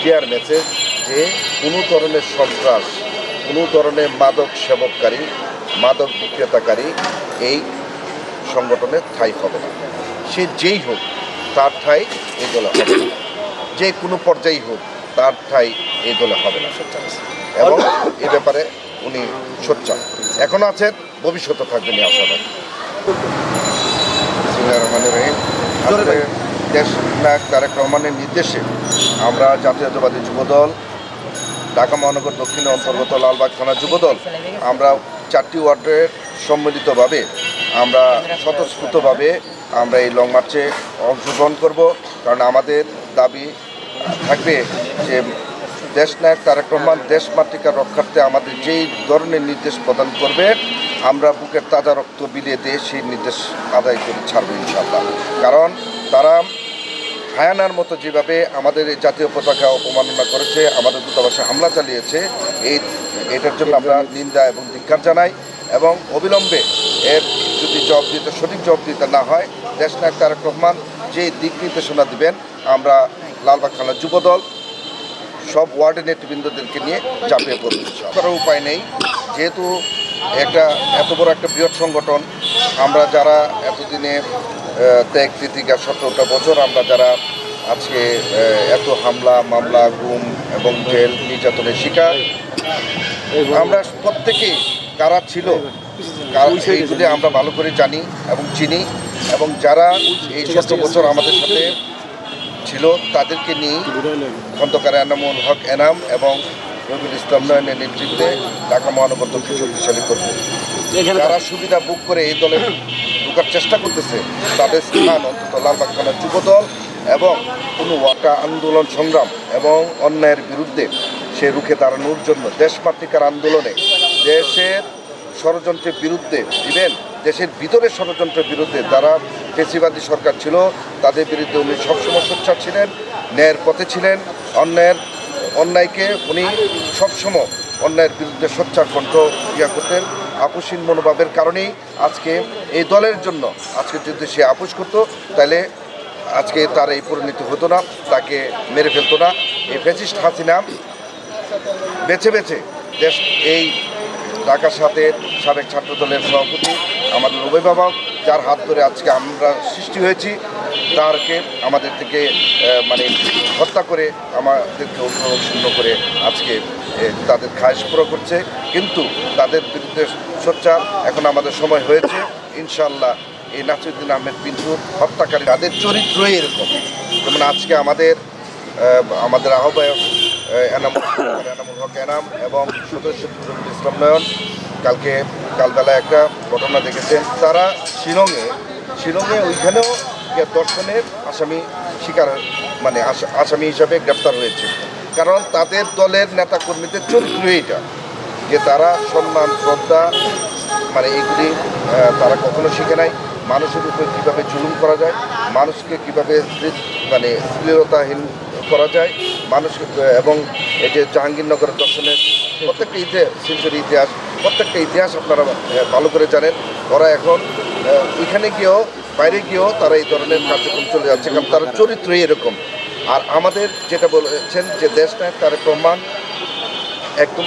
Clear message যে কোনো ধরনের সন্ত্রাস কোনো ধরনের মাদক সেবককারী মাদক বিক্রেতাকারী এই সংগঠনে ঠাই হবে না। সে যেই হোক তার ঠাঁই এই দলে হবে না। যে কোনো পর্যায়েই হোক তার ঠাঁই এই দলে হবে না। এবং এ ব্যাপারে উনি সোচ্চার। এখন আছেন ভবিষ্যতে থাকবেন এই আশাবাদ। রহমানির রহিম। দেশ নায়ক তারেক রহমানের নির্দেশে আমরা জাতীয়তাবাদী যুবদল, ঢাকা মহানগর দক্ষিণে অন্তর্গত লালবাগ থানা যুবদল, আমরা চারটি ওয়ার্ডের সম্মিলিতভাবে আমরা স্বতঃস্ফূর্তভাবে আমরা এই লং মার্চে অংশগ্রহণ করব, কারণ আমাদের দাবি থাকবে যে দেশ নায়ক তারেক রহমান দেশ মাতৃকার রক্ষার্থে আমাদের যেই ধরনের নির্দেশ প্রদান করবে, আমরা বুকের তাজা রক্ত বিলিয়ে দিয়ে সেই নির্দেশ আদায় করে ছাড়বো ইনশাল্লাহ কারণ তারা হায়ানার মতো যেভাবে আমাদের জাতীয় পতাকা অপমাননা করেছে, আমাদের দূতাবাসে হামলা চালিয়েছে, এই এটার জন্য আমরা নিন্দা এবং ধিক্ষার জানাই এবং অবিলম্বে এর যদি জবাব দিতে, সঠিক জবাব দিতে না হয় দেশনায়ক তারেক রহমান যে দিক নির্দেশনা দিবেন, আমরা লালবাগ থানার যুবদল সব ওয়ার্ডের নেতৃবৃন্দদেরকে নিয়ে চাপিয়ে পড়ব করার উপায় নেই, যেহেতু একটা, এত বড় একটা বৃহৎ সংগঠন, আমরা যারা এতদিনে ত্যাগ তিতিকা সতেরোটা বছর আমরা যারা আজকে এত হামলা মামলা গুম এবং জেল নির্যাতনের শিকার আমরা প্রত্যেকেই কারা ছিল এইগুলি আমরা ভালো করে জানি এবং চিনি এবং যারা এই সতেরো বছর আমাদের সাথে ছিল তাদেরকে নিয়ে খন্দকার এনামুল হক এনাম এবং রবিউল ইসলাম নয়নের নেতৃত্বে ঢাকা মহানগর দক্ষিণ শক্তিশালী করব। যারা সুবিধা বুক করে এই দলে ঢোকার চেষ্টা করতেছে। তাদের স্থান অন্তত লালবাগ থানার যুবদল এবং কোনো ওয়াকা আন্দোলন সংগ্রাম এবং অন্যায়ের বিরুদ্ধে সে রুখে দাঁড়ানোর জন্য দেশমাতৃকার আন্দোলনে দেশের ষড়যন্ত্রের বিরুদ্ধে ইভেন দেশের ভিতরের ষড়যন্ত্রের বিরুদ্ধে যারা ফেসিবাদী সরকার ছিল, তাদের বিরুদ্ধে উনি সবসময় সোচ্চার ছিলেন, ন্যায়ের পথে ছিলেন, অন্যায়ের, অন্যায়কে উনি সবসময় অন্যায়ের বিরুদ্ধে সোচ্চার কণ্ঠ ইয়া করতেন। আপোষহীন মনোভাবের কারণেই আজকে এই দলের জন্য আজকে যদি সে আপোষ করতো, তাহলে আজকে তার এই পরিণতি হতো না, তাকে মেরে ফেলতো না। এই ফ্যাসিস্ট হাসিনা বেছে বেছে দেশ এই ঢাকা সাথে সাবেক ছাত্র দলের সভাপতি আমাদের অভিভাবক, যার হাত ধরে আজকে আমরা সৃষ্টি হয়েছি। তারকে আমাদের থেকে মানে হত্যা করে আমাদেরকে অভিভাবক শূন্য করে আজকে তাদের খায়স পুরো করছে। কিন্তু তাদের বিরুদ্ধে সোচ্চার এখন আমাদের সময় হয়েছে। ইনশাল্লাহ এই নাসিরুদ্দিন আহমেদ পিন্টুর হত্যাকারী তাদের চরিত্রই এরকম। যেমন আজকে আমাদের আমাদের আহ্বায়ক আহ, এনামুল এনামুল হক এনাম এবং সদস্য ইসলাম নয়ন কালকে কালবেলা একটা ঘটনা দেখেছেন। তারা শিলংয়ে শিলংয়ে ওইখানেও দর্শনের আসামি শিকার মানে আসা- আসামি হিসাবে গ্রেপ্তার হয়েছে। কারণ তাদের দলের নেতাকর্মীদের চরিত্র এইটা, যে তারা সম্মান, শ্রদ্ধা মানে এগুলি তারা কখনো শিখে নাই। মানুষের উপর কীভাবে জুলুম করা যায়, মানুষকে কীভাবে মানে শ্লীলতাহীন করা যায়, মানুষ, এবং এই যে জাহাঙ্গীরনগরের দর্শনের প্রত্যেকটা ইতিহাস সেঞ্চুরি ইতিহাস, প্রত্যেকটা ইতিহাস আপনারা ভালো করে জানেন। ওরা এখন ওইখানে গিয়েও বাইরে গিয়েও তারা এই ধরনের কার্যক্রম চলে যাচ্ছে, কারণ তারা চরিত্রই এরকম। আর আমাদের যেটা বলেছেন যে দেশ তার প্রমাণ একদম